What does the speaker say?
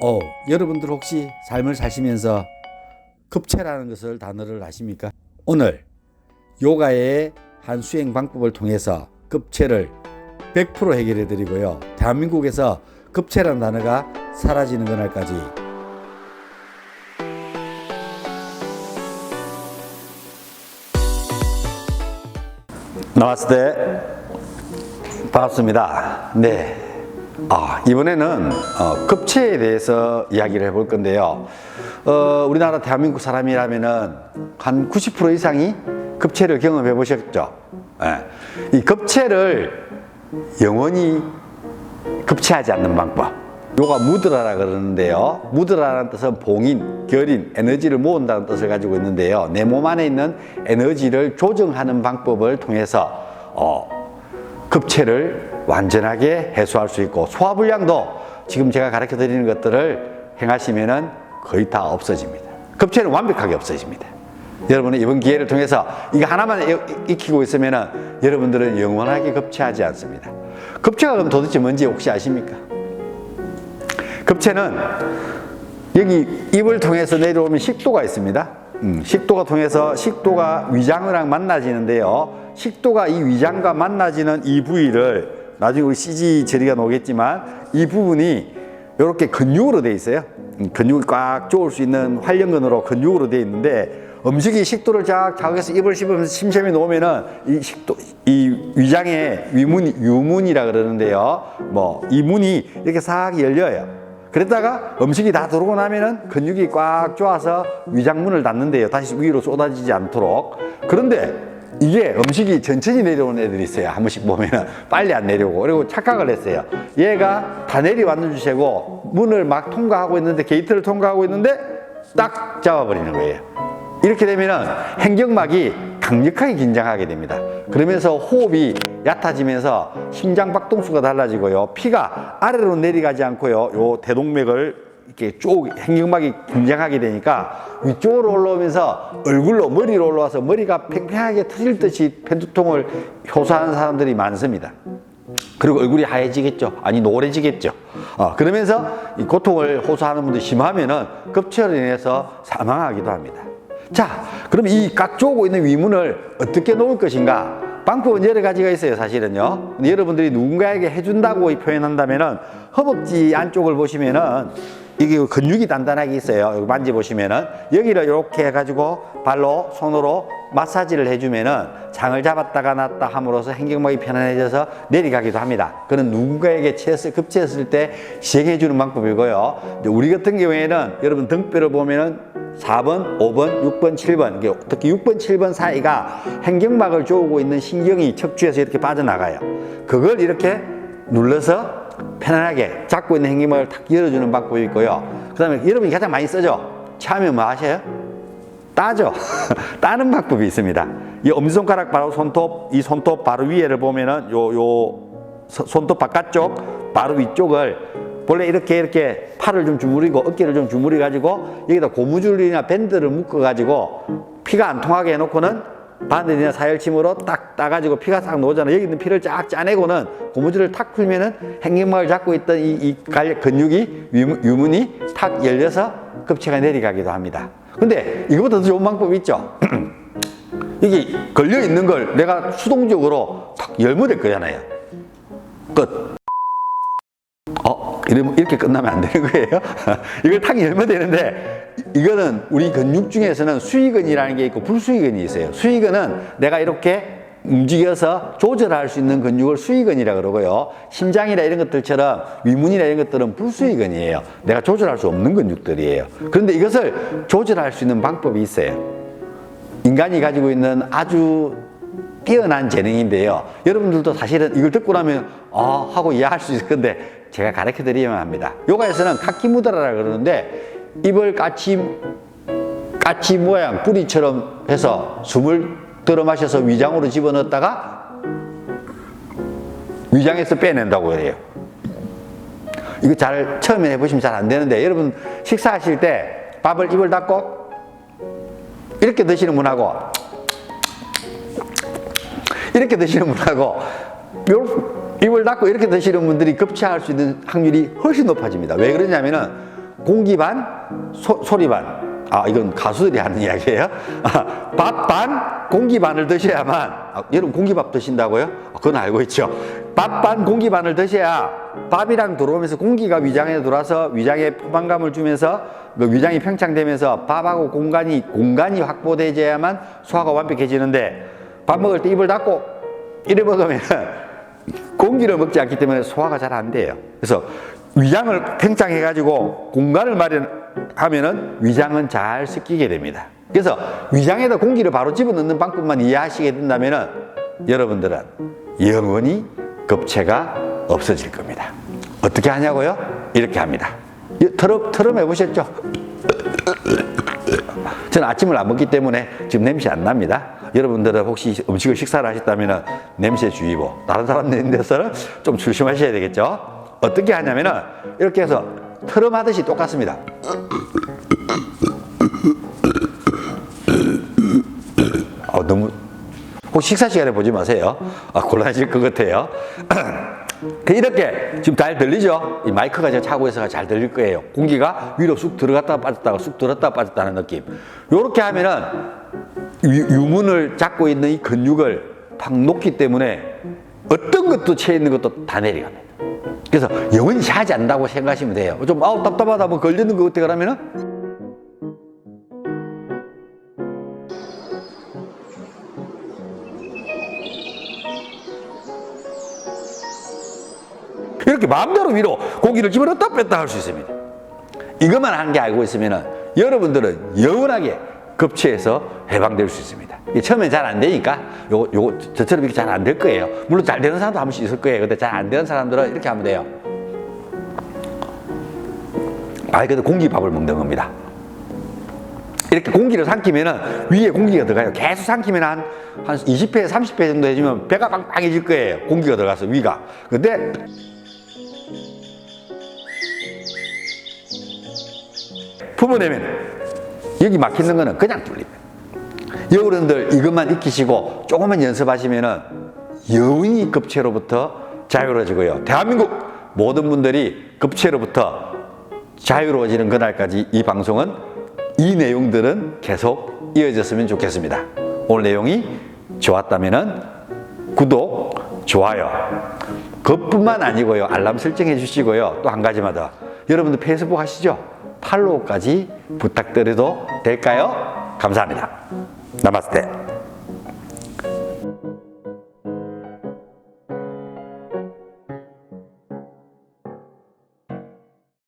어, 여러분들 혹시 삶을 사시면서 급체라는 것을 단어를 아십니까? 오늘 요가의 한 수행 방법을 통해서 급체를 100% 해결해 드리고요. 대한민국에서 급체라는 단어가 사라지는 그날까지 나왔을 때 반갑습니다. 네. 아, 이번에는 어, 급체에 대해서 이야기를 해볼 건데요. 어, 우리나라 대한민국 사람이라면은 한 90% 이상이 급체를 경험해 보셨죠. 예. 이 급체를 영원히 급체하지 않는 방법. 요가 무드라라 그러는데요. 무드라라는 뜻은 봉인, 결인, 에너지를 모은다는 뜻을 가지고 있는데요. 내 몸 안에 있는 에너지를 조정하는 방법을 통해서 어, 급체를 완전하게 해소할 수 있고 소화불량도 지금 제가 가르쳐 드리는 것들을 행하시면은 거의 다 없어집니다. 급체는 완벽하게 없어집니다. 여러분은 이번 기회를 통해서 이거 하나만 이- 익히고 있으면은 여러분들은 영원하게 급체하지 않습니다. 급체가 그럼 도대체 뭔지 혹시 아십니까? 급체는 여기 입을 통해서 내려오면 식도가 있습니다. 음, 식도가 통해서 식도가 위장이랑 만나지는데요. 식도가 이 위장과 만나지는 이 부위를 나중에 우리 CG 처리가 나오겠지만 이 부분이 이렇게 근육으로 돼 있어요. 음, 근육을 꽉 조을 수 있는 활력근으로 근육으로 돼 있는데 음식이 식도를 쫙 자극해서 입을 씹으면서 침샘에 놓으면은 이 식도 이 위장의 위문이 유문이라 그러는데요. 뭐 이 문이 이렇게 싹 열려요. 그랬다가 음식이 다 들어오고 나면은 근육이 꽉 조아서 위장문을 닫는데요. 다시 위로 쏟아지지 않도록. 그런데 이게 음식이 천천히 내려오는 애들이 있어요. 한 번씩 보면은 빨리 안 내려오고. 그리고 착각을 했어요. 얘가 다 내려왔는 주제고 문을 막 통과하고 있는데 게이트를 통과하고 있는데 딱 잡아버리는 거예요. 이렇게 되면은 행경막이 강력하게 긴장하게 됩니다. 그러면서 호흡이 얕아지면서 심장 박동수가 달라지고요. 피가 아래로 내려가지 않고요. 요 대동맥을 이렇게 쭉 행경막이 긴장하게 되니까 위쪽으로 올라오면서 얼굴로 머리로 올라와서 머리가 팽팽하게 터질 듯이 펜두통을 효소하는 사람들이 많습니다. 그리고 얼굴이 하얘지겠죠. 아니 노래지겠죠. 어, 그러면서 이 고통을 호소하는 분들 심하면은 급체로 인해서 사망하기도 합니다. 자, 그럼 이꽉 조고 있는 위문을 어떻게 놓을 것인가? 방법은 여러 가지가 있어요, 사실은요. 여러분들이 누군가에게 해준다고 표현한다면은 허벅지 안쪽을 보시면은 이게 근육이 단단하게 있어요. 여기 만져보시면은 여기를 이렇게 해가지고 발로 손으로 마사지를 해주면은 장을 잡았다가 놨다 함으로써 행경막이 편안해져서 내려가기도 합니다. 그는 누군가에게 체했을, 급체했을 때 시행해주는 방법이고요. 우리 같은 경우에는 여러분 등뼈를 보면은 4번, 5번, 6번, 7번, 이게 특히 6번, 7번 사이가 행경막을 조우고 있는 신경이 척추에서 이렇게 빠져나가요. 그걸 이렇게 눌러서 편안하게 잡고 있는 행경막을 탁 열어주는 방법이 있고요. 그 다음에 여러분이 가장 많이 쓰죠? 처음에 뭐 하셔요? 따죠. 따는 방법이 있습니다. 이 엄지손가락 바로 손톱, 이 손톱 바로 위에를 보면은 요, 요 서- 손톱 바깥쪽 바로 위쪽을 원래 이렇게 이렇게 팔을 좀 주무리고 어깨를 좀 주무리 가지고 여기다 고무줄이나 밴드를 묶어 가지고 피가 안 통하게 해놓고는 바늘이나 사열침으로 딱 따가지고 피가 싹 나오잖아요. 여기 있는 피를 쫙 짜내고는 고무줄을 탁 풀면은 행경막을 잡고 있던 이, 이 갈- 근육이 유문, 유문 이 탁 열려서 급체가 내려가기도 합니다. 근데 이거보다 더 좋은 방법이 있죠. 여기 걸려 있는 걸 내가 수동적으로 탁될 거잖아요. 끝. 어, 이러면 이렇게 끝나면 안 되는 거예요. 이걸 탁 열면 되는데, 이거는 우리 근육 중에서는 수익근이라는 게 있고 불수익근이 있어요. 수익근은 내가 이렇게 움직여서 조절할 수 있는 근육을 수익근이라 그러고요. 심장이나 이런 것들처럼 위문이나 이런 것들은 불수익근이에요. 내가 조절할 수 없는 근육들이에요. 그런데 이것을 조절할 수 있는 방법이 있어요. 인간이 가지고 있는 아주 뛰어난 재능인데요. 여러분들도 사실은 이걸 듣고 나면 아 하고 이해할 수 있을 건데 제가 가르쳐 드리야만 합니다. 요가에서는 카키무드라라 그러는데 입을 까치 까치 모양 뿌리처럼 해서 숨을 들어 마셔서 위장으로 집어넣었다가 위장에서 빼낸다고 해요. 이거 잘 처음에 해보시면 잘 안 되는데 여러분 식사하실 때 밥을 입을 닫고 이렇게 드시는 분하고 이렇게 드시는 분하고 요 입을 닫고 이렇게 드시는 분들이 급체할 수 있는 확률이 훨씬 높아집니다. 왜 그러냐면은 공기 반, 소, 소리 반. 아, 이건 가수들이 하는 이야기예요. 아, 밥 반, 공기 반을 드셔야만. 아, 여러분 공기밥 드신다고요? 아, 그건 알고 있죠. 밥 반, 공기 반을 드셔야 밥이랑 들어오면서 공기가 위장에 들어와서 위장에 포만감을 주면서 그 위장이 팽창되면서 밥하고 공간이 공간이 확보되어야만 소화가 완벽해지는데 밥 먹을 때 입을 닫고 이래 먹으면 공기를 먹지 않기 때문에 소화가 잘 안 돼요. 그래서 위장을 팽창해가지고 공간을 마련하면은 위장은 잘 습기게 됩니다. 그래서 위장에다 공기를 바로 집어넣는 방법만 이해하시게 된다면은 여러분들은 영원히 급체가 없어질 겁니다. 어떻게 하냐고요? 이렇게 합니다. 트럼, 트럼 해보셨죠? 저는 아침을 안 먹기 때문에 지금 냄새 안 납니다. 여러분들은 혹시 음식을 식사를 하셨다면 냄새 주의보. 다른 사람들에서는 좀 조심하셔야 되겠죠. 어떻게 하냐면은 이렇게 해서 트럼 하듯이 똑같습니다. 어, 너무 혹시 식사 시간에 보지 마세요. 아, 곤란해질 것 같아요. 그 이렇게 지금 잘 들리죠? 이 마이크가 제가 차고 있어서 잘 들릴 거예요. 공기가 위로 쑥 들어갔다가 빠졌다가 쑥 들었다가 빠졌다는 느낌. 요렇게 하면은 유- 유문을 잡고 있는 이 근육을 팍 놓기 때문에 어떤 것도 채 있는 것도 다 내려갑니다. 그래서 영원히 차지 않는다고 생각하시면 돼요. 좀 아우 답답하다 뭐 걸리는 거 어때 그러면은 이렇게 마음대로 위로 고기를 집어넣었다 뺐다 할 수 있습니다. 이것만 한 게 알고 있으면 여러분들은 영원하게 급체에서 해방될 수 있습니다. 처음엔 잘 안 되니까 요거, 요거 저처럼 이렇게 잘 안 될 거예요. 물론 잘 되는 사람도 한 번씩 있을 거예요. 근데 잘 안 되는 사람들은 이렇게 하면 돼요. 말 그대로 공기밥을 먹는 겁니다. 이렇게 공기를 삼키면은 위에 공기가 들어가요. 계속 삼키면 한, 한 20회, 30회 정도 해주면 배가 빵빵해질 거예요. 공기가 들어가서 위가. 근데 부모되면 여기 막히는 거는 그냥 뚫립니다. 여러분들 이것만 익히시고 조금만 연습하시면은 영원히 급체로부터 자유로워지고요. 대한민국 모든 분들이 급체로부터 자유로워지는 그날까지 이 방송은 이 내용들은 계속 이어졌으면 좋겠습니다. 오늘 내용이 좋았다면은 구독, 좋아요. 그것뿐만 아니고요. 알람 설정해 주시고요. 또 한 가지만 더. 여러분들 페이스북 하시죠? 팔로우까지 부탁드려도 될까요? 감사합니다. 나마스테.